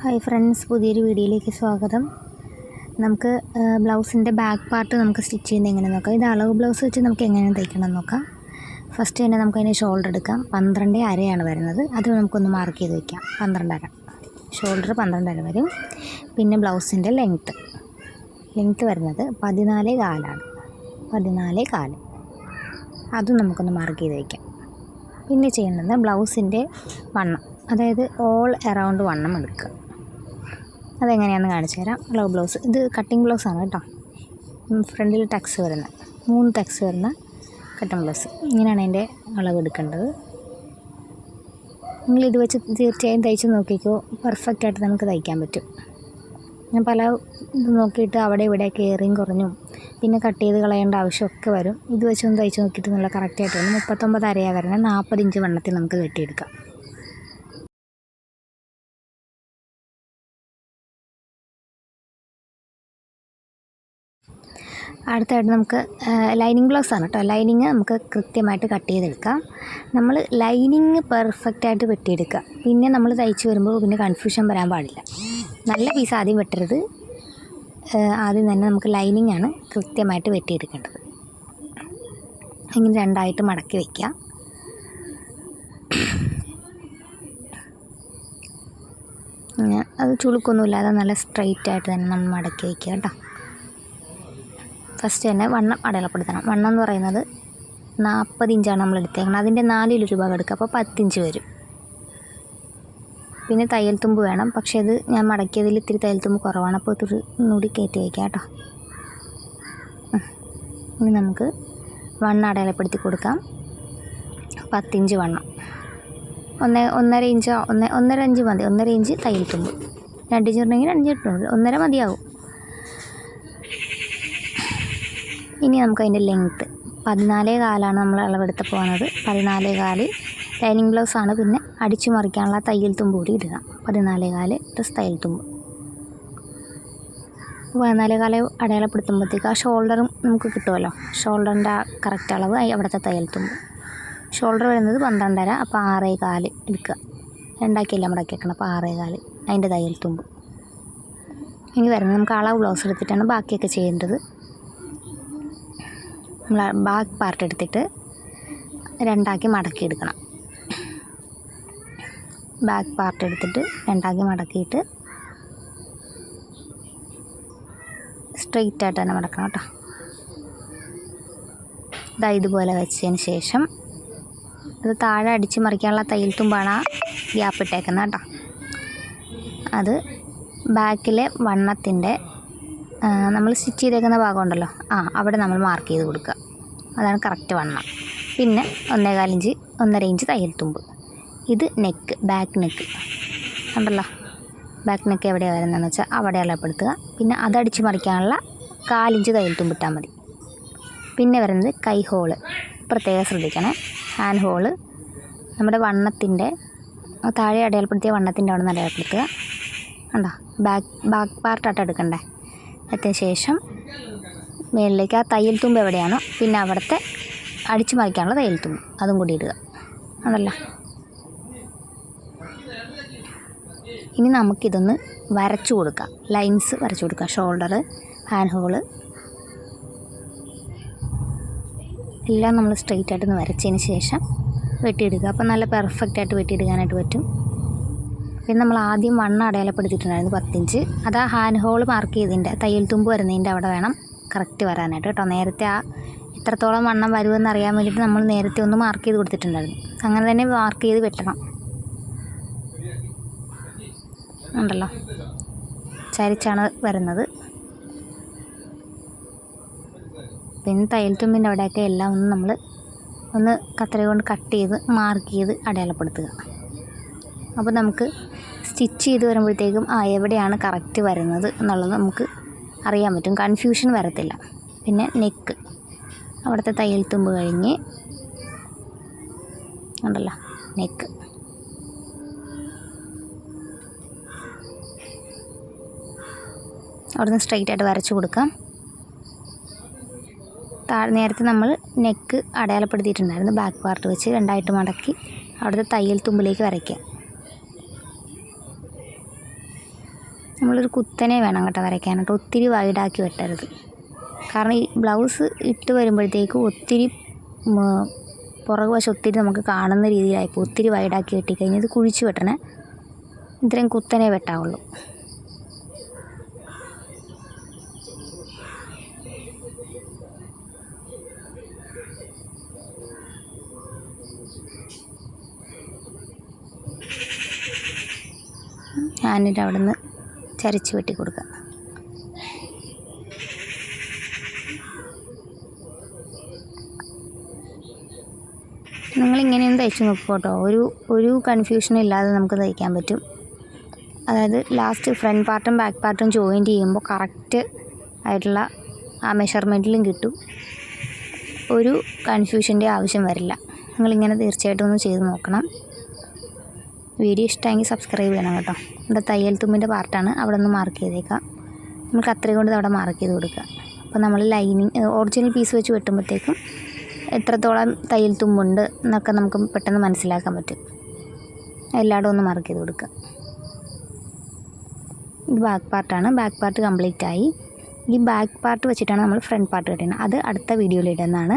Hi friends പുതിയൊരു വീഡിയോയിലേക്ക് സ്വാഗതം. നമുക്ക് ബ്ലൗസിന്റെ ബാക്ക് പാർട്ട് നമുക്ക് സ്റ്റിച്ച് ചെയ്യുന്നത് എങ്ങനെ നോക്കാം. ഇത് അളവ് ബ്ലൗസ് വെച്ച് നമുക്ക് എങ്ങനെ തയ്ക്കണം നോക്കാം. ഫസ്റ്റ് തന്നെ നമുക്ക് അതിന് ഷോൾഡർ എടുക്കാം. പന്ത്രണ്ട് അരയാണ് വരുന്നത്. അത് നമുക്കൊന്ന് മാർക്ക് ചെയ്ത് വയ്ക്കാം പന്ത്രണ്ട് അര ഷോൾഡർ പന്ത്രണ്ട് അര വരും. പിന്നെ ബ്ലൗസിന്റെ ലെങ്ത്ത് ലെങ്ത്ത് വരുന്നത് പതിനാല് കാലാണ്. പതിനാല് കാൽ. അതും നമുക്കൊന്ന് മാർക്ക് ചെയ്ത് വയ്ക്കാം പിന്നെ ചെയ്യേണ്ടത് ബ്ലൗസിന്റെ വണ്ണം. അതായത് ഓൾ എറൗണ്ട് വണ്ണം എടുക്കുക. അതെങ്ങനെയാണെന്ന് കാണിച്ചു തരാം. ഗ്ലൗ ബ്ലൗസ് ഇത് കട്ടിങ് ബ്ലൗസ് ആണ് കേട്ടോ. ഫ്രണ്ടിൽ ടക്സ് വരുന്ന മൂന്ന് ടക്സ് വരുന്ന കട്ടിങ് ബ്ലൗസ് ഇങ്ങനെയാണ് അതിന്റെ അളവ് എടുക്കേണ്ടത്. നിങ്ങൾ ഇത് വെച്ച് തീർച്ചയായും തയ്ച്ച് നോക്കിക്കോ. പെർഫെക്റ്റ് ആയിട്ട് നമുക്ക് തയ്ക്കാൻ പറ്റും. ഞാൻ പല ഇത് നോക്കിയിട്ട് അവിടെ ഇവിടെ കയറിയും കുറഞ്ഞും പിന്നെ കട്ട് ചെയ്ത് കളയേണ്ട ആവശ്യമൊക്കെ വരും. ഇത് വെച്ചൊന്ന് തയ്ച്ച് നോക്കിയിട്ട് നല്ല കറക്റ്റായിട്ട് വരും. മുപ്പത്തൊമ്പത് അരയാണ് വരുന്നത് നാൽപ്പത് ഇഞ്ച് വണ്ണത്തിൽ നമുക്ക് വെട്ടിയെടുക്കാം അടുത്തായിട്ട് നമുക്ക് ലൈനിങ് ആണ് കേട്ടോ. ലൈനിങ് നമുക്ക് കൃത്യമായിട്ട് കട്ട് ചെയ്തെടുക്കാം. നമ്മൾ ലൈനിങ് പെർഫെക്റ്റ് ആയിട്ട് വെട്ടിയെടുക്കുക. പിന്നെ നമ്മൾ തയ്ച്ച് വരുമ്പോൾ പിന്നെ കൺഫ്യൂഷൻ വരാൻ പാടില്ല. നല്ല പീസ് ആദ്യം വെട്ടരുത്. ആദ്യം തന്നെ നമുക്ക് ലൈനിങ് ആണ് കൃത്യമായിട്ട് വെട്ടിയെടുക്കേണ്ടത്. ഇങ്ങനെ രണ്ടായിട്ട് മടക്കി വയ്ക്കുക അത് ചുളുക്കൊന്നുമില്ലാതെ നല്ല സ്ട്രെയിറ്റ് ആയിട്ട് തന്നെ നമ്മൾ മടക്കി വയ്ക്കുക കേട്ടോ. ഫസ്റ്റ് തന്നെ വണ്ണം അടയാളപ്പെടുത്തണം. വണ്ണം എന്ന് പറയുന്നത് നാൽപ്പത് ഇഞ്ചാണ് നമ്മൾ എടുത്തേക്കുന്നത് അതിന്റെ നാലിലൊരു ഭാഗം എടുക്കുക. അപ്പോൾ പത്തിഞ്ച് വരും. പിന്നെ തയ്യൽ തുമ്പ് വേണം. പക്ഷേ ഇത് ഞാൻ മടക്കിയതിൽ ഇത്തിരി തയ്യൽ തുമ്പ് കുറവാണ്. അപ്പോൾ ഇത്തിരി ഒന്നുകൂടി കയറ്റി വയ്ക്കാം കേട്ടോ. ഇനി നമുക്ക് വണ്ണം അടയാളപ്പെടുത്തി കൊടുക്കാം. പത്തിഞ്ച് വണ്ണം. ഒന്ന് ഒന്നര ഇഞ്ചോ ഒന്ന് ഒന്നര ഇഞ്ച് മതി. ഒന്നര ഇഞ്ച് തയ്യൽ തുമ്പ്. രണ്ട് ഇഞ്ച് ഉണ്ടെങ്കിൽ രണ്ട് ഇഞ്ച് ഒന്നര മതിയാവും. ഇനി നമുക്ക് അതിന്റെ ലെങ്ത്ത് പതിനാലേ കാലാണ് നമ്മൾ അളവെടുത്ത് പോകുന്നത് പതിനാലേ കാൽ ലൈനിങ് ബ്ലൗസാണ് പിന്നെ അടിച്ചു മറിക്കാനുള്ള തയ്യൽ തുമ്പ് കൂടി ഇടുക. പതിനാലേ കാൽ പ്ലസ് തയ്യൽ തുമ്പ്. പതിനാലേ കാൽ അടയാളപ്പെടുത്തുമ്പോഴത്തേക്ക് ആ ഷോൾഡറും നമുക്ക് കിട്ടുമല്ലോ. ഷോൾഡറിന്റെ ആ കറക്റ്റ് അളവ് അവിടുത്തെ തയ്യൽ തുമ്പ്. ഷോൾഡർ വരുന്നത് പന്ത്രണ്ടര അപ്പോൾ ആറേ കാൽ എടുക്കുക. രണ്ടാക്കിയല്ല മടക്കി വെക്കണം അപ്പോൾ ആറേ കാൽ അതിന്റെ തയ്യൽ തുമ്പ്. ഇനി വരുന്നത് നമുക്ക് അളവ് ബ്ലൗസ് എടുത്തിട്ടാണ് ബാക്കിയൊക്കെ ചെയ്യേണ്ടത്. നമ്മൾ ബാക്ക് പാർട്ട് എടുത്തിട്ട് രണ്ടാക്കി മടക്കി എടുക്കണം. ബാക്ക് പാർട്ട് എടുത്തിട്ട് രണ്ടാക്കി മടക്കിയിട്ട് സ്ട്രെയിറ്റ് ആയിട്ട് തന്നെ മടക്കണം കേട്ടോ. ഇതാ ഇതുപോലെ വെച്ചതിന് ശേഷം അത് താഴെ അടിച്ച് മറിക്കാനുള്ള തയ്യൽ തുമ്പാണ് ആ ഗ്യാപ്പ് ഇട്ടേക്കുന്നത് കേട്ടോ. അത് ബാക്കിലെ വണ്ണത്തിന്റെ നമ്മൾ സ്റ്റിച്ച് ചെയ്തേക്കുന്ന ഭാഗമുണ്ടല്ലോ. ആ അവിടെ നമ്മൾ മാർക്ക് ചെയ്ത് കൊടുക്കുക. അതാണ് കറക്റ്റ് വണ്ണം. പിന്നെ ഒന്നേകാലിഞ്ച് ഒന്നര ഇഞ്ച് തയ്യൽ തുമ്പ്. ഇത് നെക്ക് ബാക്ക് നെക്ക് ഉണ്ടല്ലോ ബാക്ക് നെക്ക് എവിടെയാണ് വരുന്നതെന്ന് വെച്ചാൽ അവിടെ അളപ്പെടുത്തുക പിന്നെ അതടിച്ച് മറിക്കാനുള്ള കാലിഞ്ച് തയ്യൽ തുമ്പ് ഇട്ടാൽ മതി. പിന്നെ വരുന്നത് കൈ ഹോൾ പ്രത്യേകം ശ്രദ്ധിക്കണം. ഹാൻഡ് ഹോൾ നമ്മുടെ വണ്ണത്തിന്റെ താഴെ അടയാളപ്പെടുത്തിയ വണ്ണത്തിന്റെ അവിടെ നിന്ന് അടയാളപ്പെടുത്തുക. ഉണ്ടോ ബാക്ക് ബാക്ക് പാർട്ടായിട്ട് എടുക്കണ്ടേ? അതിന് ശേഷം മേളിലേക്ക് ആ തയ്യൽ തുമ്പ് എവിടെയാണോ പിന്നെ അവിടുത്തെ അടിച്ചു മറിക്കാനുള്ള തയ്യൽ തുമ്പ് അതും കൂടി ഇടുക. അതല്ല ഇനി നമുക്കിതൊന്ന് വരച്ചു കൊടുക്കാം. ലൈൻസ് വരച്ചു കൊടുക്കാം. ഷോൾഡർ ഹാൻഡ് ഹോൾ എല്ലാം നമ്മൾ സ്ട്രെയിറ്റ് ആയിട്ടൊന്ന് വരച്ചതിന് ശേഷം വെട്ടിയെടുക്കുക അപ്പോൾ നല്ല പെർഫെക്റ്റ് ആയിട്ട് വെട്ടിയെടുക്കാനായിട്ട് പറ്റും. പിന്നെ നമ്മൾ ആദ്യം വണ്ണം അടയാളപ്പെടുത്തിയിട്ടുണ്ടായിരുന്നു പത്തിഞ്ച്. അത് ആ ഹാൻഡ് ഹോൾ മാർക്ക് ചെയ്തതിന്റെ തയ്യൽ തുമ്പ് വരുന്നതിന്റെ അവിടെ വേണം കറക്റ്റ് വരാനായിട്ട് കേട്ടോ. നേരത്തെ ആ എത്രത്തോളം വണ്ണം വരുമെന്ന് അറിയാൻ വേണ്ടിയിട്ട് നമ്മൾ നേരത്തെ ഒന്ന് മാർക്ക് ചെയ്ത് കൊടുത്തിട്ടുണ്ടായിരുന്നു. അങ്ങനെ തന്നെ മാർക്ക് ചെയ്ത് വെട്ടണം. ഉണ്ടല്ലോ. ചരിച്ചാണ് വരുന്നത്. പിന്നെ തയ്യൽ തുമ്പിന്റെ അവിടെയൊക്കെ എല്ലാം ഒന്ന് നമ്മൾ ഒന്ന് കത്തര കൊണ്ട് കട്ട് ചെയ്ത് മാർക്ക് ചെയ്ത് അടയാളപ്പെടുത്തുക. അപ്പോൾ നമുക്ക് സ്റ്റിച്ച് ചെയ്ത് വരുമ്പോഴത്തേക്കും ആ എവിടെയാണ് കറക്റ്റ് വരുന്നത് എന്നുള്ളത് നമുക്ക് അറിയാൻ പറ്റും. കൺഫ്യൂഷൻ വരത്തില്ല. പിന്നെ നെക്ക് അവിടുത്തെ തയ്യൽ തുമ്പ് കഴിഞ്ഞ് ഉണ്ടല്ലോ നെക്ക് അവിടുന്ന് സ്ട്രെയിറ്റ് ആയിട്ട് വരച്ചു കൊടുക്കാം. താഴെ നേരത്തെ നമ്മൾ നെക്ക് അടയാളപ്പെടുത്തിയിട്ടുണ്ടായിരുന്നു. ബാക്ക് പാർട്ട് വെച്ച് രണ്ടായിട്ട് മടക്കി അവിടുത്തെ തയ്യൽ തുമ്പിലേക്ക് വരയ്ക്കുക നമ്മളൊരു കുത്തനെ വേണം കേട്ടോ വരയ്ക്കാനായിട്ട് ഒത്തിരി വൈഡാക്കി വെട്ടരുത്. കാരണം ഈ ബ്ലൗസ് ഇട്ട് വരുമ്പോഴത്തേക്ക് ഒത്തിരി പുറകു വശം ഒത്തിരി നമുക്ക് കാണുന്ന രീതിയിലായിപ്പോൾ ഒത്തിരി വൈഡാക്കി വെട്ടിക്കഴിഞ്ഞാൽ ഇത് കുഴിച്ച് വെട്ടണേ. ഇത്രയും കുത്തനെ വെട്ടാവുള്ളൂ. ഞാനിത് അവിടെ നിന്ന് ചരിച്ച് വെട്ടി കൊടുക്കുക. നിങ്ങളിങ്ങനെയും തയ്ച്ച് നോക്കുക കേട്ടോ ഒരു ഒരു കൺഫ്യൂഷനും ഇല്ലാതെ നമുക്ക് തയ്ക്കാൻ പറ്റും. അതായത് ലാസ്റ്റ് ഫ്രണ്ട് പാർട്ടും ബാക്ക് പാർട്ടും ജോയിന്റ് ചെയ്യുമ്പോൾ കറക്റ്റ് ആയിട്ടുള്ള ആ മെഷർമെന്റിലും കിട്ടും. ഒരു കൺഫ്യൂഷന്റെ ആവശ്യം വരില്ല. നിങ്ങളിങ്ങനെ തീർച്ചയായിട്ടും ഒന്ന് ചെയ്ത് നോക്കണം. വീഡിയോ ഇഷ്ടമെങ്കിൽ സബ്സ്ക്രൈബ് ചെയ്യണം കേട്ടോ. ഇവിടെ തയ്യൽ തുമ്പിന്റെ പാർട്ടാണ് അവിടെ ഒന്ന് മാർക്ക് ചെയ്തേക്കാം. നമ്മൾ കത്രിക കൊണ്ട് അവിടെ മാർക്ക് ചെയ്ത് കൊടുക്കുക അപ്പോൾ നമ്മൾ ലൈനിങ് ഒറിജിനൽ പീസ് വെച്ച് വെട്ടുമ്പോഴത്തേക്കും എത്രത്തോളം തയ്യൽ തുമ്പുണ്ട് എന്നൊക്കെ നമുക്ക് പെട്ടെന്ന് മനസ്സിലാക്കാൻ പറ്റും. എല്ലായിടും ഒന്ന് മാർക്ക് ചെയ്ത് കൊടുക്കുക ഇത് ബാക്ക് പാർട്ടാണ് ബാക്ക് പാർട്ട് കംപ്ലീറ്റ് ആയി. ഈ ബാക്ക് പാർട്ട് വെച്ചിട്ടാണ് നമ്മൾ ഫ്രണ്ട് പാർട്ട് കെട്ടുന്നത് അത് അടുത്ത വീഡിയോയിൽ ഇടുന്നതാണ്.